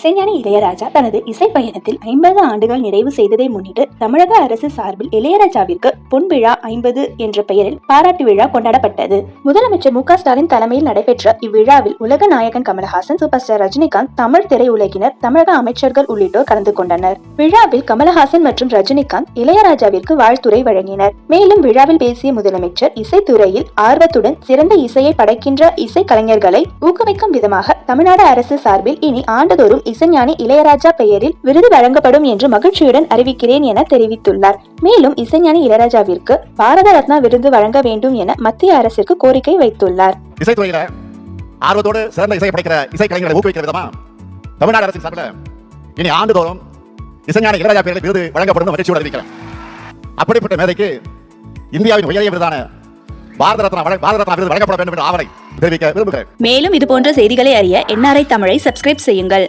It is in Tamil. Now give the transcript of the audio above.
இசைஞானி இளையராஜா தனது இசை பயணத்தில் ஐம்பது ஆண்டுகள் நிறைவு செய்ததை முன்னிட்டு தமிழக அரசு சார்பில் இளையராஜாவிற்கு பொன் விழா ஐம்பது என்ற பெயரில் பாராட்டு விழா கொண்டாடப்பட்டது. முதலமைச்சர் மு ஸ்டாலின் தலைமையில் நடைபெற்ற இவ்விழாவில் உலக நாயகன் கமலஹாசன் சூப்பர் ஸ்டார் ரஜினிகாந்த் தமிழ் திரையுலகினர் தமிழக அமைச்சர்கள் உள்ளிட்டோர் கலந்து கொண்டனர். விழாவில் கமலஹாசன் மற்றும் ரஜினிகாந்த் இளையராஜாவிற்கு வாழ்த்துரை வழங்கினர். மேலும் விழாவில் பேசிய முதலமைச்சர் இசைத்துறையில் ஆர்வத்துடன் சிறந்த இசையை படைக்கின்ற இசை கலைஞர்களை ஊக்குவிக்கும் விதமாக தமிழ்நாடு அரசு சார்பில் இனி ஆண்டுதோறும் இசைஞானி இளையராஜா பெயரில் விருது வழங்கப்படும் என்று மகிழ்ச்சியுடன் அறிவிக்கிறேன் என தெரிவித்துள்ளார். மேலும் இசைஞானி இளையராஜாவிற்கு பாரத ரத்னா விருது வழங்க வேண்டும் என மத்திய அரசிற்கு கோரிக்கை வைத்துள்ளார். இசைத்துறையில ஆர்வத்தோடு சிறந்த இசையை படைக்கிற இசை கலைஞர்களை ஊக்குவிக்கிற விதமா தமிழ்நாடு அரசின் சார்பில் இனி ஆண்டுதோறும் இசைஞான இளையராஜா பெயரில் விருது வழங்கப்படும் மகிழ்ச்சியோடு அறிவிக்கிறேன். அப்படிப்பட்ட மேதைக்கு இந்தியாவின் உயரிய விருதான பாரத ரத்னா பாரத ரத்னா விருது வழங்கப்பட வேண்டும் என்ற ஆவலை தெரிவிக்க விரும்புகிறேன். மேலும் இது போன்ற செய்திகளை அறிய என்ஆர்ஐ தமிழை சப்ஸ்கிரைப் செய்யுங்கள்.